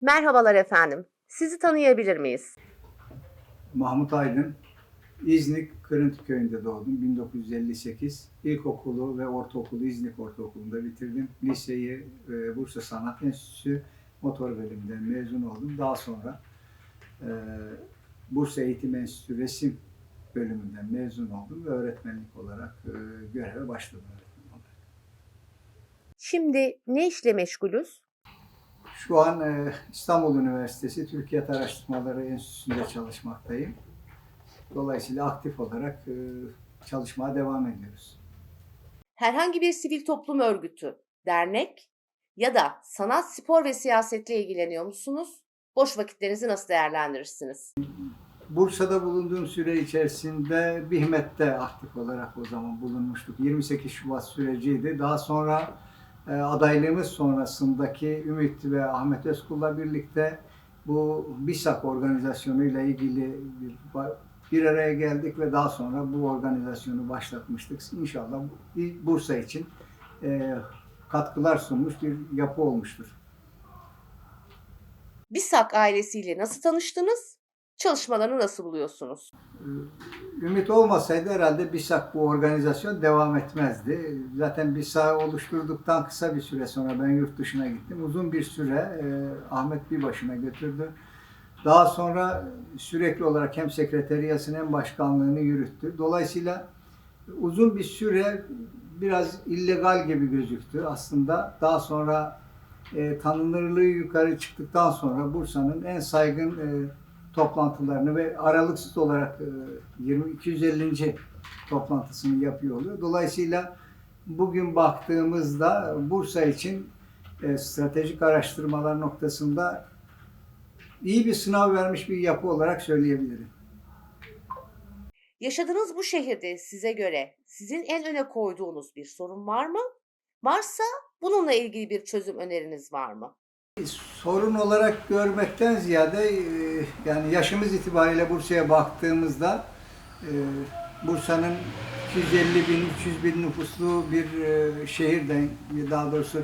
Merhabalar efendim. Sizi tanıyabilir miyiz? Mahmut Aydın, İznik Kırıntı Köyü'nde doğdum. 1958. İlkokulu ve ortaokulu İznik Ortaokulu'nda bitirdim. Liseyi e, Bursa Sanat Enstitüsü motor bölümünden mezun oldum. Daha sonra e, Bursa Eğitim Enstitüsü Resim bölümünden mezun oldum ve öğretmenlik olarak e, göreve başladım. Şimdi ne işle meşgulüz? Şu an e, İstanbul Üniversitesi Türkiye Araştırmaları Enstitüsü'nde çalışmaktayım. Dolayısıyla aktif olarak e, çalışmaya devam ediyoruz. Herhangi bir sivil toplum örgütü, dernek ya da sanat, spor ve siyasetle ilgileniyor musunuz? Boş vakitlerinizi nasıl değerlendirirsiniz? Bursa'da bulunduğum süre içerisinde Bihmet'te aktif olarak o zaman bulunmuştuk. 28 Şubat süreciydi. Daha sonra adaylığımız sonrasındaki Ümit ve Ahmet Özkul'la birlikte bu BİSAK organizasyonuyla ilgili bir, bir araya geldik ve daha sonra bu organizasyonu başlatmıştık. İnşallah bu- Bursa için e, katkılar sunmuş bir yapı olmuştur. BİSAK ailesiyle nasıl tanıştınız? Çalışmalarını nasıl buluyorsunuz? Ümit olmasaydı herhalde BİSAK bu organizasyon devam etmezdi. Zaten BİSAK oluşturduktan kısa bir süre sonra ben yurt dışına gittim. Uzun bir süre e, Ahmet bir başına götürdü. Daha sonra sürekli olarak hem sekreteriyasının hem başkanlığını yürüttü. Dolayısıyla uzun bir süre biraz illegal gibi gözüktü aslında. Daha sonra e, tanınırlığı yukarı çıktıktan sonra Bursa'nın en saygın e, toplantılarını ve aralıksız olarak e, 20 250. toplantısını yapıyor oluyor. Dolayısıyla bugün baktığımızda Bursa için e, stratejik araştırmalar noktasında iyi bir sınav vermiş bir yapı olarak söyleyebilirim. Yaşadığınız bu şehirde size göre sizin en öne koyduğunuz bir sorun var mı? Varsa bununla ilgili bir çözüm öneriniz var mı? Sorun olarak görmekten ziyade e, yani yaşımız itibariyle Bursa'ya baktığımızda e, Bursa'nın 250 bin, 300 bin nüfuslu bir e, şehirden, daha doğrusu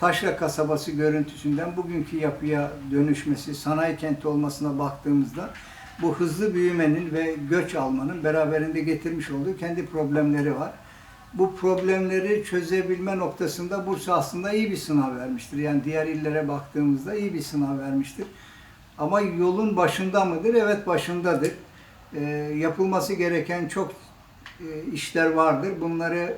Taşra kasabası görüntüsünden bugünkü yapıya dönüşmesi, sanayi kenti olmasına baktığımızda bu hızlı büyümenin ve göç almanın beraberinde getirmiş olduğu kendi problemleri var. Bu problemleri çözebilme noktasında Bursa aslında iyi bir sınav vermiştir. Yani diğer illere baktığımızda iyi bir sınav vermiştir. Ama yolun başında mıdır? Evet başındadır. Ee, yapılması gereken çok e, işler vardır. Bunları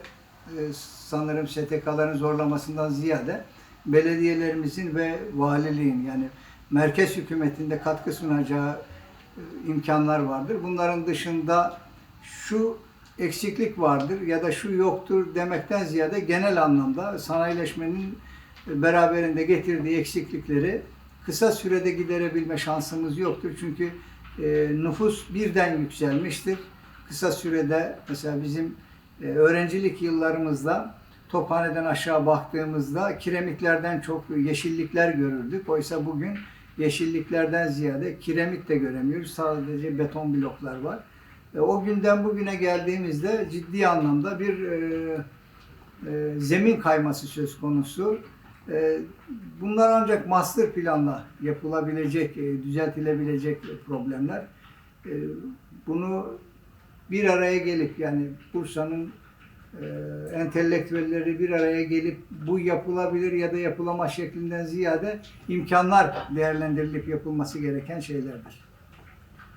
e, sanırım STK'ların zorlamasından ziyade belediyelerimizin ve valiliğin yani merkez hükümetinde katkı sunacağı e, imkanlar vardır. Bunların dışında şu eksiklik vardır ya da şu yoktur demekten ziyade genel anlamda sanayileşmenin beraberinde getirdiği eksiklikleri kısa sürede giderebilme şansımız yoktur. Çünkü e, nüfus birden yükselmiştir. Kısa sürede mesela bizim e, öğrencilik yıllarımızda Tophane'den aşağı baktığımızda kiremitlerden çok yeşillikler görürdük. Oysa bugün yeşilliklerden ziyade kiremit de göremiyoruz. Sadece beton bloklar var. E, o günden bugüne geldiğimizde ciddi anlamda bir e, e, zemin kayması söz konusu. E, bunlar ancak master planla yapılabilecek, e, düzeltilebilecek problemler. E, bunu bir araya gelip yani Bursa'nın e, entelektüelleri bir araya gelip bu yapılabilir ya da yapılamaz şeklinden ziyade imkanlar değerlendirilip yapılması gereken şeylerdir.